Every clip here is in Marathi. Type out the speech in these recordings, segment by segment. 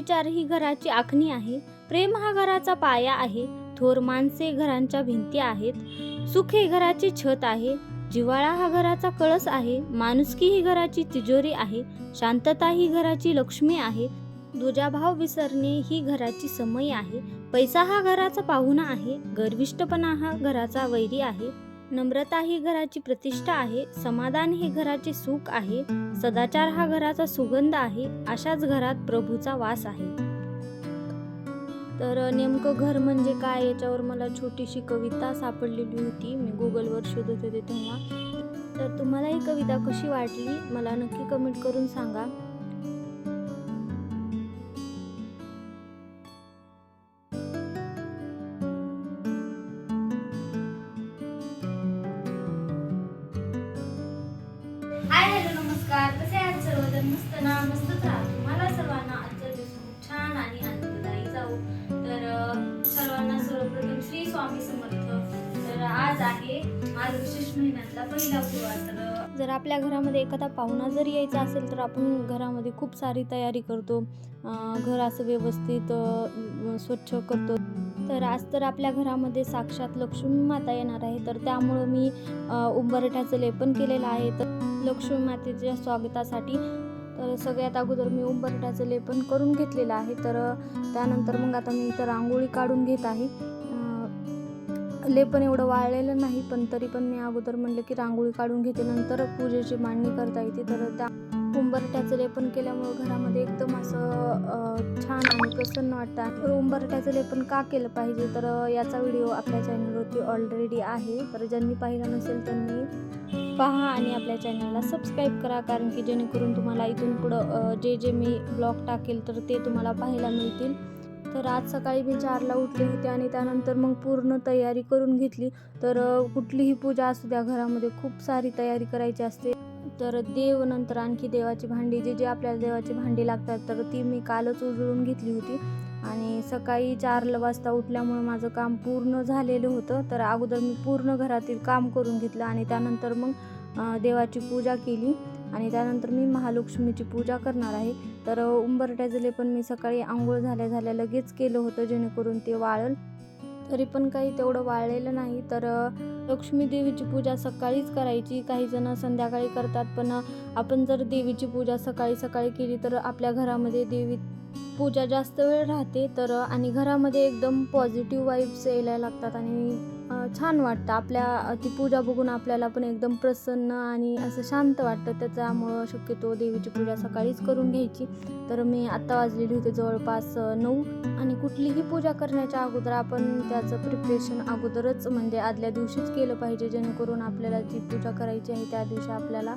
विचार ही घराची आखणी आहे. प्रेम हा घराचा पाया आहे. थोर माणसे घरांच्या भिंती आहेत. सुख हे घराचे छत आहे. जिवाळा हा घराचा कळस आहे. माणुसकी ही घराची तिजोरी आहे. शांतता ही घराची लक्ष्मी आहे. दुजाभाव विसरणे ही घराची समय आहे. पैसा हा घराचा पाहुणा आहे. गर्विष्टपणा हा घराचा वैरी आहे. नम्रता ही घराची प्रतिष्ठा आहे समाधान हे घराचे सुख आहे सदाचार हा घराचा सुगंध आहे अशाच घरात प्रभूचा वास आहे. तर नेमकं घर म्हणजे काय? याच्यावर मला छोटीशी कविता सापडलेली होती. मी गुगलवर शोधत होते तेव्हा. तर तुम्हाला ही कविता कशी वाटली? मला नक्की कमेंट करून सांगा. आहात मस्त ना मस्तच राहा तुम्हाला सर्वांना आजचा दिवस खूप छान आणि आनंददायी जाऊ तर सर्वांना सर्वप्रथम श्री स्वामी समर्थ. तर आज आहे आज विशेष महिन्यातला पहिला गुरुवार तर जर आपल्या घरामध्ये एखादा पाहुणा जर यायचा असेल तर आपण घरामध्ये खूप सारी तयारी करतो. घर असं व्यवस्थित स्वच्छ करतो. तर आज तर आपल्या घरामध्ये साक्षात लक्ष्मी माता येणार आहे. तर त्यामुळं मी उंबरठ्याचं लेपन केलेलं आहे. तर लक्ष्मी मातेच्या स्वागतासाठी तर सगळ्यात अगोदर मी उंबरट्याचं लेपन करून घेतलेलं आहे. तर त्यानंतर मग आता मी इथं रांगोळी काढून घेत आहे. लेपन एवढं वाळलेलं नाही पण तरी पण मी अगोदर म्हणलं की रांगोळी काढून घेते. नंतर पूजेची मांडणी करता येते. तर त्या उंबरट्याचं लेपन केल्यामुळं घरामध्ये एकदम असं छान आणि प्रसन्न वाटतं. तर उंबरट्याचं लेपन का केलं पाहिजे? तर याचा व्हिडिओ आपल्या चॅनलवरती ऑलरेडी आहे. तर ज्यांनी पाहिला नसेल त्यांनी पहा आणि आपल्या चॅनलला सबस्क्राईब करा कारण की जेणेकरून तुम्हाला इथून पुढं जे जे मी ब्लॉग टाकेल तर ते तुम्हाला पाहायला मिळतील. तर आज सकाळी मी चारला उठले होते आणि त्यानंतर मग पूर्ण तयारी करून घेतली. तर कुठलीही पूजा असू द्या घरामध्ये खूप सारी तयारी करायची असते. तर देव नंतर आणखी देवाची भांडी जे जे आपल्याला देवाची भांडी लागतात तर ती मी कालच उजळून घेतली होती. आणि सकाळी चार वाजता उठल्यामुळे माझं काम पूर्ण झालेलं होतं. तर अगोदर मी पूर्ण घरातील काम करून घेतलं आणि त्यानंतर मग देवाची पूजा केली. आणि त्यानंतर मी महालक्ष्मीची पूजा करणार आहे. तर उंबरट्याजले पण मी सकाळी आंघोळ झाल्या झाल्या लगेच केलं होतं जेणेकरून ते वाळल. तरी पण काही तेवढं वाळलेलं नाही. तर लक्ष्मी देवीची पूजा सकाळीच करायची. काही जण संध्याकाळी करतात पण आपण जर देवीची पूजा सकाळी सकाळी केली तर आपल्या घरामध्ये देवी पूजा जास्त वेळ राहते तर आणि घरामध्ये एकदम पॉझिटिव्ह वाईब्स यायला लागतात आणि छान वाटतं. आपल्या ती पूजा बघून आपल्याला पण एकदम प्रसन्न आणि असं शांत वाटतं. त्याच्यामुळं शक्यतो देवीची पूजा सकाळीच करून घ्यायची. तर मी आत्ता वाजलेली होते जवळपास नऊ. आणि कुठलीही पूजा करण्याच्या अगोदर आपण त्याचं प्रिपरेशन अगोदरच म्हणजे आदल्या दिवशीच केलं पाहिजे जेणेकरून आपल्याला जी पूजा करायची आहे त्या दिवशी आपल्याला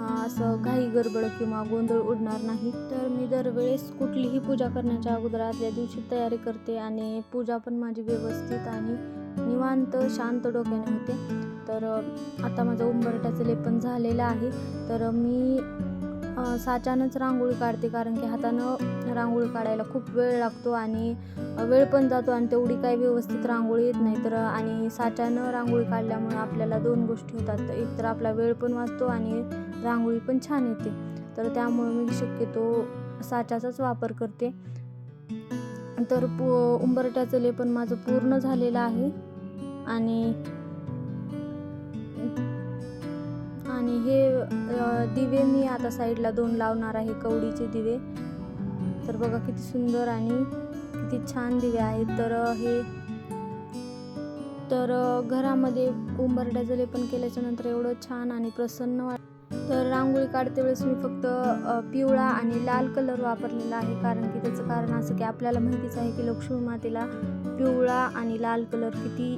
असं घाई गडबड किंवा गोंधळ उडणार नाही. तर मी दरवेळेस कुठलीही पूजा करण्याच्या अगोदर आदल्या दिवशी तयारी करते आणि पूजा पण माझी व्यवस्थित आणि निवांत शांत डोक्याने होते. तर आता माझं उंबरट्याचं लेपन झालेलं आहे. तर मी साच्यानंच रांगोळी काढते कारण की हातानं रांगोळी काढायला खूप वेळ लागतो आणि वेळ पण जातो आणि तेवढी काही व्यवस्थित रांगोळी येत नाही. तर आणि साच्यानं रांगोळी काढल्यामुळे आपल्याला दोन गोष्टी होतात. एक तर आपला वेळ पण वाचतो आणि रांगोळी पण छान येते. तर त्यामुळे मी शक्यतो साच्याचाच वापर करते. तर पु उंबरट्याचं लेपन माझं पूर्ण झालेलं आहे. आणि आणि हे दिवे मी आता साईडला दोन लावणार आहे कवडीचे दिवे. तर बघा किती सुंदर आणि किती छान दिवे आहेत. तर हे तर घरामध्ये उंबरठ्याचं लेपन केल्याच्यानंतर एवढं छान आणि प्रसन्न वाट तर रांगोळी काढते वेळेस मी फक्त पिवळा आणि लाल कलर वापरलेला आहे. कारण की त्याचं कारण असं की आपल्याला माहितीच आहे की लक्ष्मी मातेला पिवळा आणि लाल कलर किती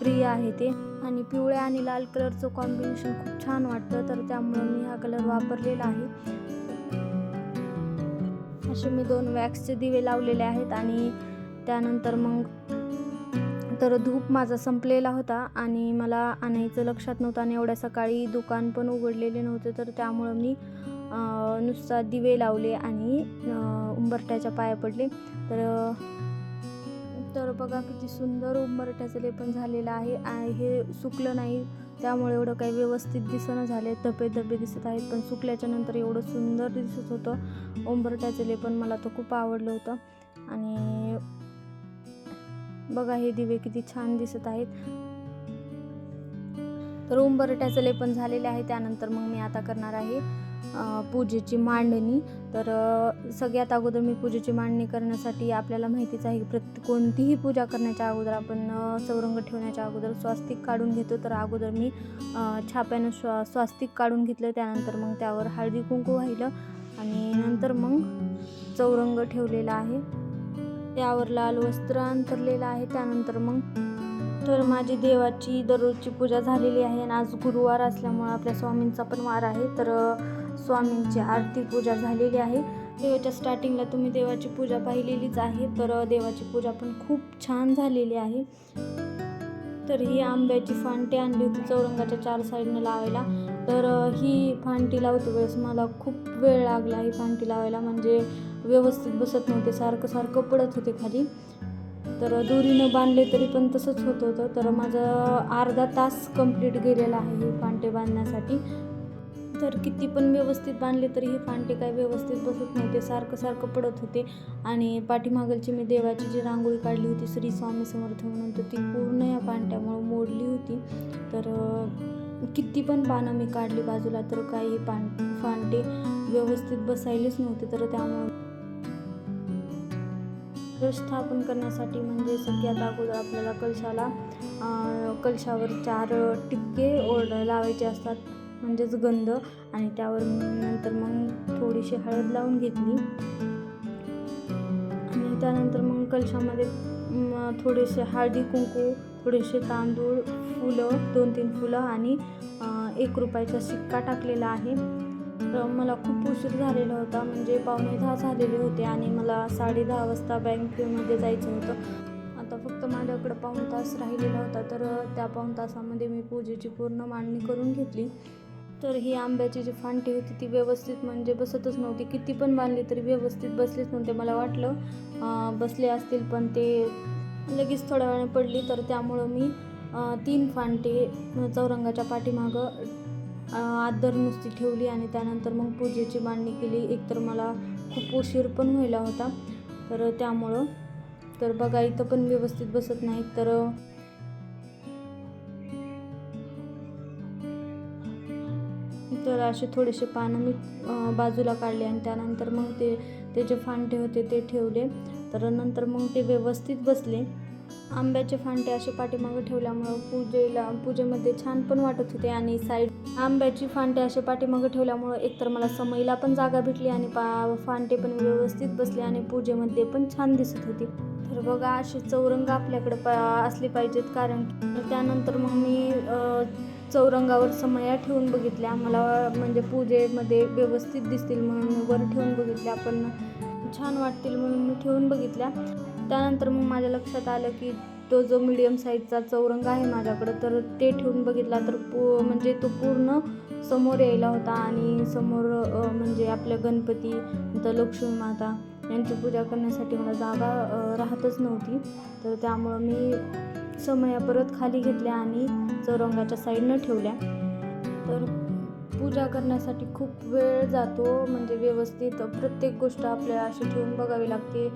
प्रिय आहे ते. आणि पिवळ्या आणि लाल कलरचं कॉम्बिनेशन खूप छान वाटतं. तर त्यामुळे मी हा कलर वापरलेला आहे. असे मी दोन वॅक्सचे दिवे लावलेले आहेत आणि त्यानंतर मग तर धूप माझा संपलेला होता आणि मला आणायचं लक्षात नव्हतं आणि एवढ्या सकाळी दुकान पण उघडलेले नव्हते तर त्यामुळं मी नुसता दिवे लावले आणि उंबरट्याच्या पाया पडले. तर तर बघा किती सुंदर उंबरट्याचं लेपन झालेलं आहे आणि हे सुकलं नाही त्यामुळे एवढं काही व्यवस्थित दिसणं झाले धबे धबे दिसत आहेत पण सुकल्याच्या नंतर एवढं सुंदर दिसत होतं. उंबरट्याचं लेपन मला तर खूप आवडलं होतं. आणि बघा हे दिवे किती छान दिसत आहेत. तर उंबरट्याचं लेपन झालेले आहे. त्यानंतर मग मी आता करणार आहे पूजेची मांडणी. तर सगळ्यात अगोदर मी पूजेची मांडणी करण्यासाठी आपल्याला माहितीच आहे प्रत कोणतीही पूजा करण्याच्या अगोदर आपण चौरंग ठेवण्याच्या अगोदर स्वास्तिक काढून घेतो. तर अगोदर मी छाप्यानं स्वा स्वास्तिक काढून घेतलं. त्यानंतर मग त्यावर हळदी कुंकू वाहिलं. आणि नंतर मग चौरंग ठेवलेला आहे. त्यावर लाल वस्त्र अंतरलेलं आहे. त्यानंतर मग तर माझी देवाची दररोजची पूजा झालेली आहे आणि आज गुरुवार असल्यामुळं आपल्या स्वामींचा पण वार आहे. तर स्वामींची आरती पूजा झालेली आहे. देवाच्या स्टार्टिंगला तुम्ही देवाची पूजा पाहिलेलीच आहे. तर देवाची पूजा पण खूप छान झालेली आहे. तर ही आंब्याची फांटी आणली होती चौरंगाच्या चार साईडनं लावायला. तर ही फांटी लावते वेळेस मला खूप वेळ लागला ही फांटी लावायला. म्हणजे व्यवस्थित बसत नव्हते सारखं सारखं पडत होते खाली. तर दोरीनं बांधले तरी पण तसंच होत होतं. तर माझं अर्धा तास कंप्लीट गेलेला आहे हे फांटे बांधण्यासाठी. तर किती पण व्यवस्थित बांधले तरी हे फांटे काय व्यवस्थित बसत नव्हते सारखं सारखं पडत होते. आणि पाठीमागलची मी देवाची जी रांगोळी काढली होती श्री स्वामी समर्थ म्हणून तर ती पूर्ण या पांट्यामुळं मोडली होती. तर किती पण पानं मी काढली बाजूला तर काही पान फांटे व्यवस्थित बसायलेच नव्हते. तर त्यामुळं कलश स्थापन करण्यासाठी म्हणजे सगळ्यात अगोदर आपल्याला कलशाला कलशावर चार टिक्के ओढ लावायचे असतात म्हणजेच गंध. आणि त्यावर नंतर मग थोडीशी हळद लावून घेतली. आणि त्यानंतर मग कलशामध्ये थोडेसे हळदी कुंकू थोडेसे तांदूळ फुलं दोन तीन फुलं आणि एक रुपयाचा शिक्का टाकलेला आहे. मला खूप उशीर झालेला होता. म्हणजे पावणे दहा झालेले होते आणि मला साडे दहा वाजता बँकेमध्ये जायचं होतं. आता फक्त माझ्याकडं पाऊण तास राहिलेला होता. तर त्या पाऊण तासामध्ये मी पूजेची पूर्ण मांडणी करून घेतली. तर ही आंब्याची जी फांटी होती ती व्यवस्थित म्हणजे बसतच नव्हती. किती पण बांधली तरी व्यवस्थित बसलीच नव्हते. मला वाटलं बसले असतील पण ते लगेच थोड्या वेळाने पडली. तर त्यामुळं मी तीन फांटे चौरंगाच्या पाठीमागं आदर नुसती ठेवली आणि त्यानंतर मग पूजेची मांडणी केली. एकतर मला खूप उशीर पण व्हायला होता तर त्यामुळं. तर बघा इथं पण व्यवस्थित बसत नाही तर तर असे थोडेसे पानं मी बाजूला काढले आणि त्यानंतर मग ते ते जे फांटे होते ते ठेवले. तर नंतर मग ते व्यवस्थित बसले. आंब्याचे फांटे असे पाठीमागं ठेवल्यामुळं पूजेला पूजेमध्ये छान पण वाटत होते आणि साईड आंब्याची फांटे असे पाठीमागं ठेवल्यामुळं एकतर मला समईला पण जागा भेटली आणि पा फांटे पण व्यवस्थित बसले आणि पूजेमध्ये पण छान दिसत होती. तर बघा असे चौरंग आपल्याकडे पा असले पाहिजेत कारण त्यानंतर मग मी चौरंगावर समया ठेवून बघितल्या. मला म्हणजे पूजेमध्ये व्यवस्थित दिसतील म्हणून वर ठेवून बघितल्या. पण छान वाटतील म्हणून मी ठेवून बघितल्या. त्यानंतर मग माझ्या लक्षात आलं की तो जो मिडियम साईजचा चौरंग आहे माझ्याकडं तर ते ठेवून बघितला तर पू म्हणजे तो पूर्ण समोर यायला होता आणि समोर म्हणजे आपल्या गणपती नंतर लक्ष्मी माता यांची पूजा करण्यासाठी मला जागा राहतच नव्हती. तर त्यामुळं मी समया परत खाली घेतल्या आणि चौरंगाच्या साईडनं ठेवल्या. तर पूजा करण्यासाठी खूप वेळ जातो म्हणजे व्यवस्थित प्रत्येक गोष्ट आपल्याला अशी ठेवून बघावी लागते.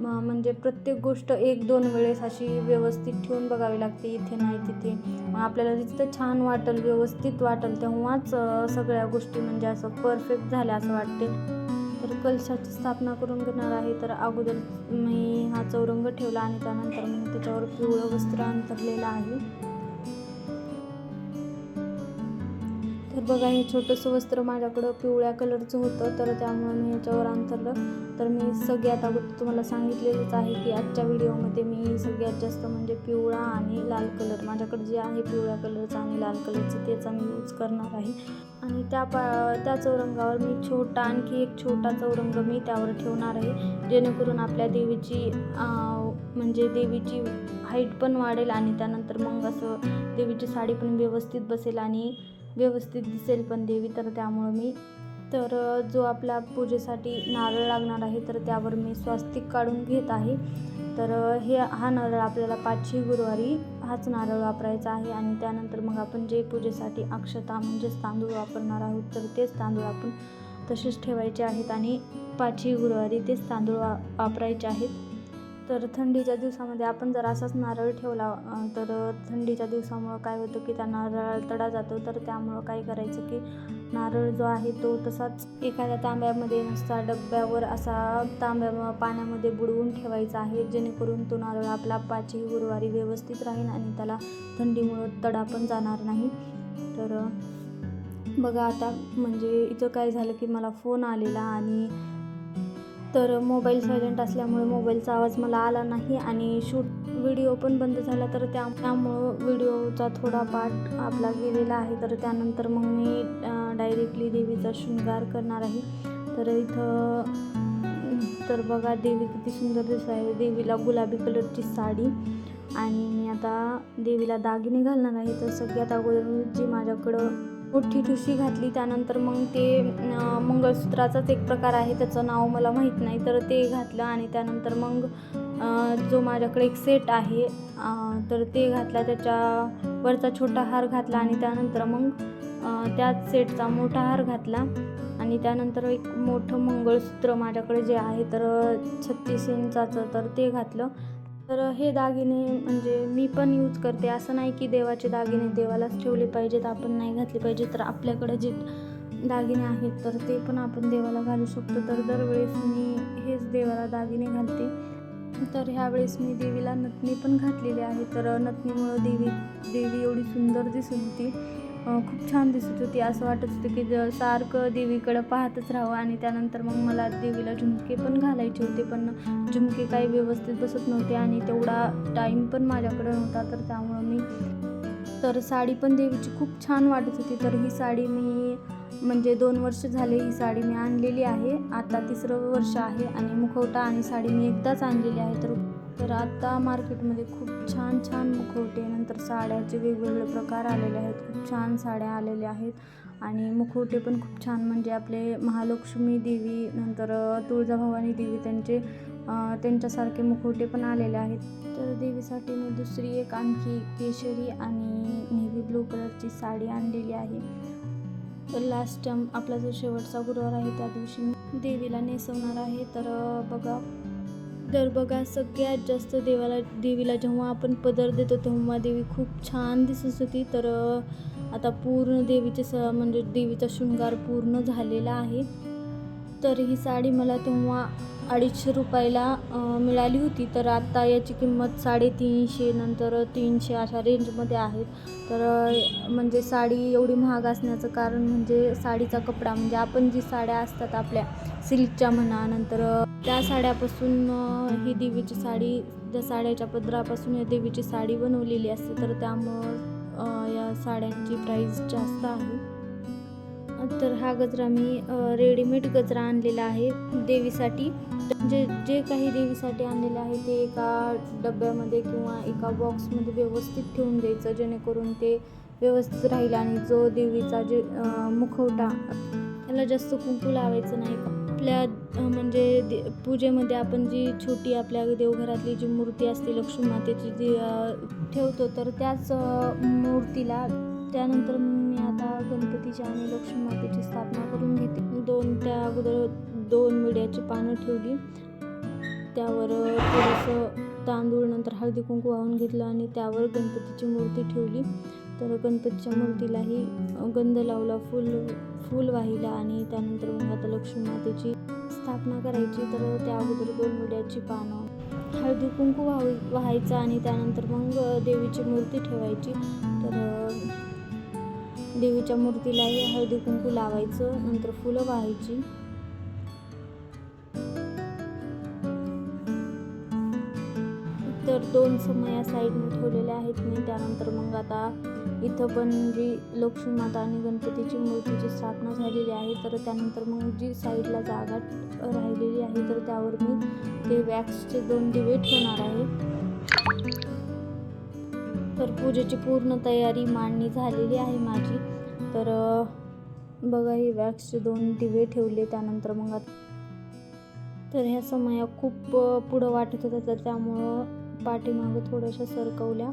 म्हणजे प्रत्येक गोष्ट एक दोन वेळेस अशी व्यवस्थित ठेवून बघावी लागते इथे नाही तिथे. मग आपल्याला जिथं छान वाटेल व्यवस्थित वाटेल तेव्हाच सगळ्या गोष्टी म्हणजे असं परफेक्ट झाल्या असं वाटते. तर कलशाची स्थापना करून घेणार आहे तर अगोदर मी हा चौरंग ठेवला आणि त्यानंतर मी त्याच्यावर पिवळं वस्त्र अंतरलेलं आहे. तर बघा हे छोटंसं वस्त्र माझ्याकडं पिवळ्या कलरचं होतं तर त्यामुळे मी याच्यावर अंतरलं तर मी सगळ्यात अगोदर तुम्हाला सांगितलेलंच आहे की आजच्या व्हिडिओमध्ये मी सगळ्यात जास्त म्हणजे पिवळा आणि लाल कलर माझ्याकडे जे आहे पिवळ्या कलरचं आणि लाल कलरचं त्याचा मी यूज करणार आहे. आणि त्या पा त्या चौरंगावर मी छोटा आणखी एक छोटा चौरंग मी त्यावर ठेवणार आहे जेणेकरून आपल्या देवीची म्हणजे देवीची हाईट पण वाढेल आणि त्यानंतर मग असं देवीची साडी पण व्यवस्थित बसेल आणि व्यवस्थित दिसेल पण देवी तर त्यामुळं मी. तर जो आपला पूजेसाठी नारळ लागणार आहे तर त्यावर मी स्वास्तिक काढून घेत आहे. तर हे हा नारळ आपल्याला पाचवी गुरुवारी हाच नारळ वापरायचा आहे आणि त्यानंतर मग आपण जे पूजेसाठी अक्षता म्हणजेच तांदूळ वापरणार आहोत तर तेच तांदूळ आपण तसेच ठेवायचे आहेत आणि पाचवी गुरुवारी तेच तांदूळ वा वापरायचे आहेत. तर थंडीच्या दिवसामध्ये आपण जर असाच नारळ ठेवला तर थंडीच्या दिवसामुळं काय होतं की त्या नारळ तडा जातो. तर त्यामुळं काय करायचं की नारळ जो आहे तो तसाच एखाद्या तांब्यामध्ये नुसता डब्यावर असा तांब्या पाण्यामध्ये बुडवून ठेवायचा आहे. जेणेकरून तो नारळ आपला पाचही गुरुवारी व्यवस्थित राहील आणि त्याला थंडीमुळं तडा पण जाणार नाही. तर बघा आता म्हणजे इथं काय झालं की मला फोन आलेला आणि तर मोबाईल सायलेंट असल्यामुळे मोबाईलचा आवाज मला आला नाही आणि शूट व्हिडिओ पण बंद झाला. तर त्या त्यामुळं व्हिडिओचा थोडा पार्ट आपला गेलेला आहे. तर त्यानंतर मग मी डायरेक्टली देवीचा शृंगार करणार आहे. तर इथं तर बघा देवी किती सुंदर दिसत आहे. देवीला गुलाबी कलरची साडी आणि मी आता देवीला दागिने घालणार आहे. तर सगळ्यात अगोदर जी माझ्याकडं मोठी ठुशी घातली त्यानंतर मग ते मंगळसूत्राचाच एक प्रकार आहे त्याचं नाव मला माहीत नाही तर ते घातलं आणि त्यानंतर मग जो माझ्याकडे एक सेट आहे तर ते घातला त्याच्या वरचा छोटा हार घातला आणि त्यानंतर मग त्याच सेटचा मोठा हार घातला आणि त्यानंतर एक मोठं मंगळसूत्र माझ्याकडे जे आहे तर छत्तीस इंचाचं तर ते घातलं. तर हे दागिने म्हणजे मी पण यूज करते. असं नाही की देवाचे दागिने देवालाच ठेवले पाहिजेत आपण नाही घातले पाहिजे तर आपल्याकडे जे दागिने आहेत तर ते पण आपण देवाला घालू शकतो. तर दरवेळेस मी हेच देवाला दागिने घालते. तर ह्यावेळेस मी देवीला नथनी पण घातलेली आहे. तर नथनीमुळं देवी देवी एवढी सुंदर दिसून होती खूप छान दिसत होती. असं वाटत होतं की ज- सारखं देवीकडं पाहतच राहावं. आणि त्यानंतर मग मला देवीला झुमके पण घालायचे होते पण झुमके काही व्यवस्थित बसत नव्हते आणि तेवढा टाईम पण माझ्याकडे नव्हता. तर त्यामुळं मी तर साडी पण देवीची खूप छान वाटत होती. तर ही साडी मी म्हणजे दोन वर्ष झाले ही साडी मी आणलेली आहे. आता तिसरं वर्ष आहे आणि मुखवटा आणि साडी मी एकदाच आणलेली आहे. तर तर आता मार्केटमध्ये खूप छान छान मुखवटे नंतर साड्याचे वेगवेगळे प्रकार आलेले आहेत. खूप छान साड्या आलेल्या आहेत. आणि मुखवटे पण खूप छान म्हणजे आपले महालक्ष्मी देवी नंतर तुळजाभवानी देवी त्यांचे त्यांच्यासारखे मुखवटे पण आलेले आहेत. तर देवीसाठी मी दुसरी एक आणखी केशरी आणि नेव्ही ब्लू कलरची साडी आणलेली आहे. तर लास्ट टाइम आपला जो शेवटचा गुरुवार आहे त्या दिवशी मी देवीला नेसवणार आहे. तर बघा तर बघा सगळ्यात जास्त देवाला देवीला जेव्हा आपण पदर देतो तेव्हा देवी खूप छान दिसत होती. तर आता पूर्ण देवीचे स म्हणजे देवीचा शृंगार पूर्ण झालेला आहे. तर ही साडी मला तेव्हा अडीचशे रुपयाला मिळाली होती. तर आता याची किंमत साडेतीनशे नंतर तीनशे अशा रेंजमध्ये आहेत तर म्हणजे साडी एवढी महाग असण्याचं कारण म्हणजे साडीचा कपडा म्हणजे आपण जी साड्या असतात आपल्या सिल्कच्या म्हणा नंतर त्या साड्यापासून ही देवीची साडी त्या साड्याच्या पदरापासून या देवीची साडी बनवलेली असते. तर त्यामुळं या साड्यांची प्राईस जास्त आहे. तर हा गजरा मी रेडीमेड गजरा आणलेला आहे देवीसाठी. जे जे काही देवीसाठी आणलेलं आहे ते एका डब्यामध्ये किंवा एका बॉक्समध्ये व्यवस्थित ठेवून द्यायचं जेणेकरून ते व्यवस्थित राहील आणि जो देवीचा जे मुखवटा त्याला जास्त कुंकू लावायचं नाही. आपल्या म्हणजे दे पूजेमध्ये आपण जी छोटी आपल्या देवघरातली जी मूर्ती असते लक्ष्मी मातेची जी ठेवतो तर त्याच मूर्तीला त्यानंतर मी आता गणपतीची आणि लक्ष्मी मातेची स्थापना करून घेते. दोन त्या अगोदर दोन मिड्याची पानं ठेवली. त्यावर थोडंसं तांदूळ नंतर हळदी कुंकू वाहून घेतलं आणि त्यावर गणपतीची मूर्ती ठेवली. तर गणपतीच्या मूर्तीलाही गंध लावला फुल फूल वाहिला आणि त्यानंतर मग आता लक्ष्मी मातेची स्थापना करायची तर त्या अगोदर दोन मिड्याची पानं हळदी कुंकू वाह वाहायचं आणि त्यानंतर मग देवीची मूर्ती ठेवायची. तर देवीच्या मूर्तीलाही हळदी कुंकू लावायचं नंतर फुलं वाहायची. तर दोन समया साईडने ठेवलेल्या आहेत मी. त्यानंतर मग आता इथं पण जी लक्ष्मी माता आणि गणपतीची मूर्तीची स्थापना झालेली आहे तर त्यानंतर मग जी साईडला जागा राहिलेली आहे तर त्यावर मी ते वॅक्सचे दोन दिवे ठेवणार आहे. तर पूजेची पूर्ण तयारी मांडणी झालेली आहे माझी. तर बघा हे वॅक्सचे दोन दिवे ठेवले त्यानंतर मग आता तर ह्या समया खूप पुढं वाटत होत्या तर त्यामुळं पाठीमागं थोड्याशा सरकवल्या.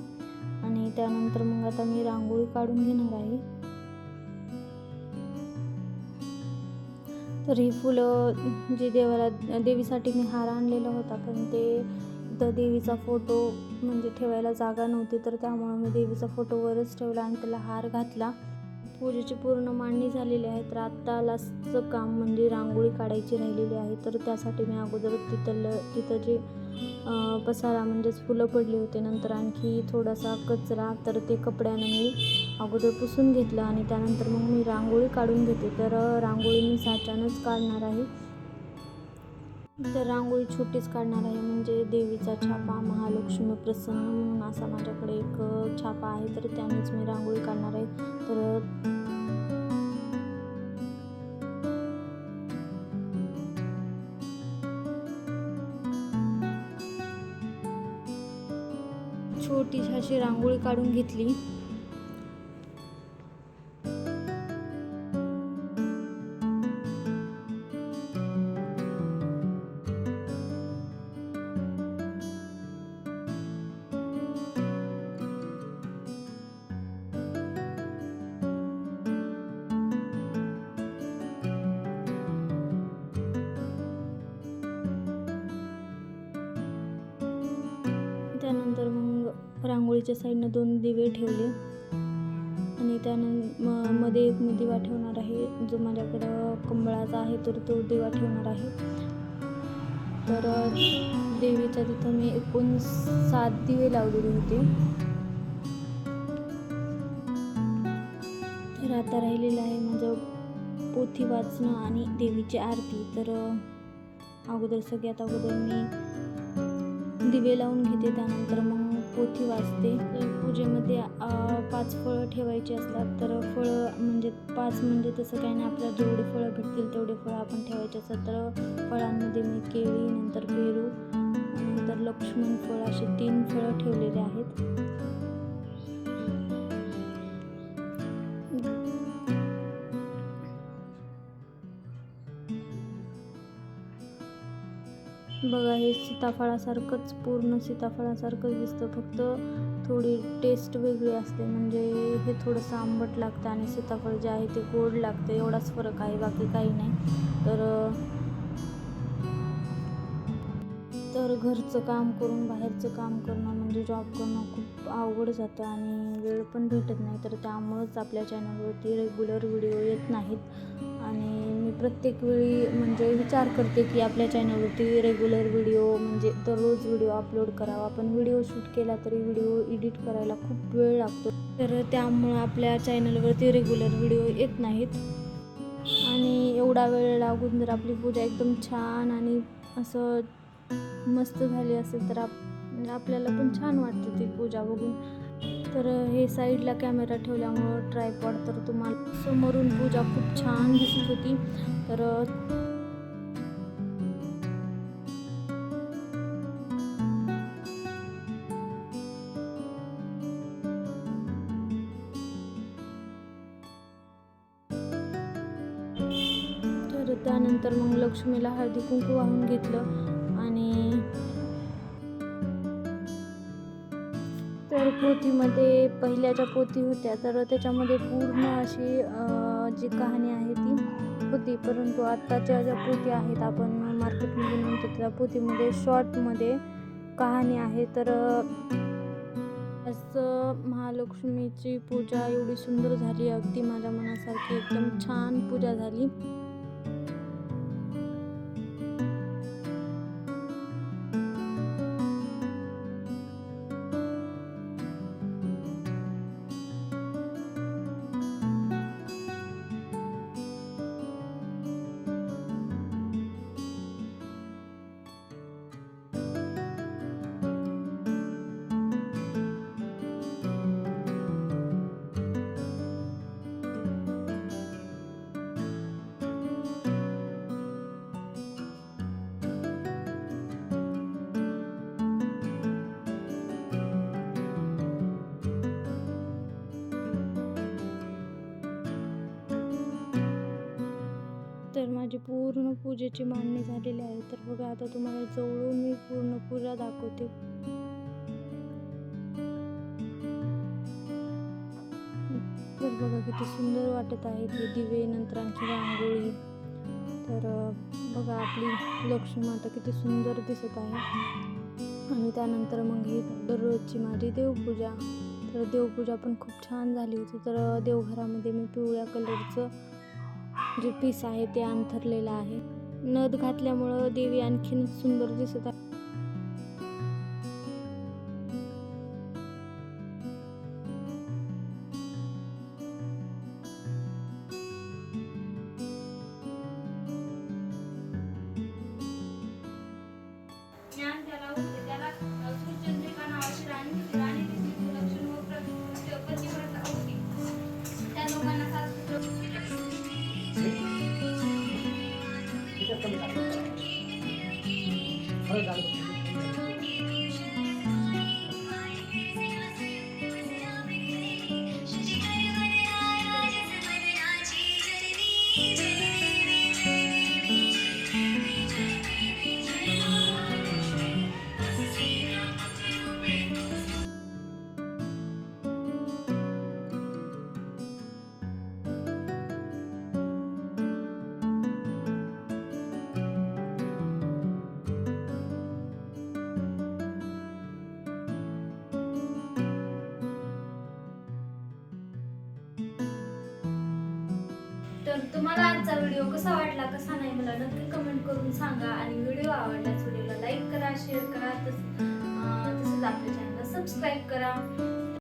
आणि त्यानंतर मग आता मी रांगोळी काढून घेणार आहे. तर ही फुलं जी देवाला देवीसाठी मी हार आणलेला होता पण ते तर देवीचा फोटो म्हणजे ठेवायला जागा नव्हती तर त्यामुळं मी देवीचा फोटो वरच ठेवला आणि त्याला हार घातला. पूजेची पूर्ण मांडणी झालेली आहे तर आत्ता लास्टचं काम म्हणजे रांगोळी काढायची राहिलेली आहे तर त्यासाठी मी अगोदर तिथलं तिथं जे पसारा म्हणजेच फुलं पडली होती. नंतर आणखी थोडासा कचरा तर ते कपड्यानं मी अगोदर पुसून घेतलं आणि त्यानंतर मग मी रांगोळी काढून घेते तर रांगोळी मी साच्यानंच काढणार आहे. तर रांगोळी छोटीच काढणार आहे. म्हणजे देवीचा छापा महालक्ष्मी प्रसन्न म्हणून असा माझ्याकडे एक छापा आहे. तर त्यानेच मी रांगोळी काढणार आहे. तर अशी रांगोळी काढून घेतली. रांगोळीच्या साईडनं दोन दिवे ठेवले. आणि त्यान म मध्ये एक मी दिवा ठेवणार आहे. जो माझ्याकडं कंबळाचा आहे तर तो दिवा ठेवणार आहे. तर देवीच्या तिथं मी एकूण सात दिवे लावलेले होते. तर आता राहिलेलं आहे माझं पोथी वाचणं आणि देवीची आरती. तर अगोदर सगळ्यात अगोदर मी दिवे लावून घेते. त्यानंतर मग पोथी वाचते. तर पूजेमध्ये पाच फळं ठेवायची असतात. तर फळं म्हणजे पाच म्हणजे तसं काही नाही. आपल्याला जेवढे फळं भेटतील तेवढे फळं आपण ठेवायचे असतात. तर फळांमध्ये मी केळी नंतर पेरू नंतर लक्ष्मण फळ असे तीन फळं ठेवलेले आहेत. बघा हे सीताफळासारखंच पूर्ण सीताफळासारखंच दिसतं. फक्त थोडी टेस्ट वेगळी असते. म्हणजे हे थोडंसं आंबट लागतं आणि सीताफळ जे आहे ते गोड लागतं. एवढाच फरक आहे बाकी काही नाही. तर तर घरचं काम करून बाहेरचं काम करणं म्हणजे जॉब करणं खूप अवघड जातं आणि वेळ पण भेटत नाही. तर त्यामुळंच आपल्या चॅनलवरती रेग्युलर व्हिडिओ येत नाहीत. आणि प्रत्येक वेळी म्हणजे विचार करते की आपल्या चॅनलवरती रेग्युलर व्हिडिओ म्हणजे दररोज व्हिडिओ अपलोड करावा. पण व्हिडिओ शूट केला तरी व्हिडिओ एडिट करायला खूप वेळ लागतो. तर त्यामुळं आपल्या चॅनलवरती रेग्युलर व्हिडिओ येत नाहीत. आणि एवढा वेळ लागून जर आपली पूजा एकदम छान आणि असं मस्त झाली असेल तर आप आपल्याला पण छान वाटतं ती पूजा बघून. तर हे साईडला कॅमेरा ठेवल्यामुळं ट्रायपॉड तर तुम्हाला समोरून पूजा खूप छान दिसत होती. तर तर त्यानंतर मग लक्ष्मीला हळदी कुंकू वाहून घेतलं. पोथीमध्ये पहिल्या ज्या पोथी होत्या तर त्याच्यामध्ये पूर्ण अशी जी कहाणी आहे ती होती. परंतु आत्ताच्या ज्या पोथी आहेत आपण मार्केटमध्ये म्हणतो त्या पोथीमध्ये शॉर्टमध्ये कहाणी आहे. तर असं महालक्ष्मीची पूजा एवढी सुंदर झाली. अगदी माझ्या मनासारखी एकदम छान पूजा झाली. माझी पूर्ण पूजेची मांडणी झालेली आहे. तर बघा आता तुम्हाला जवळून मी पूर्ण पूजा दाखवते. तर बघा किती सुंदर वाटत आहे ते दिवे नंतर आणखी रांगोळी. तर बघा आपली लक्ष्मी माता किती सुंदर दिसत आहे. आणि त्यानंतर मग ही दररोजची माझी देवपूजा. तर देवपूजा पण खूप छान झाली होती. तर देवघरामध्ये मी पिवळ्या कलरचं जे पीस आहे ते अंथरलेलं आहे. नथ घातल्यामुळं देवी आणखीन सुंदर दिसत आहे. तर सबस्क्राईब करा.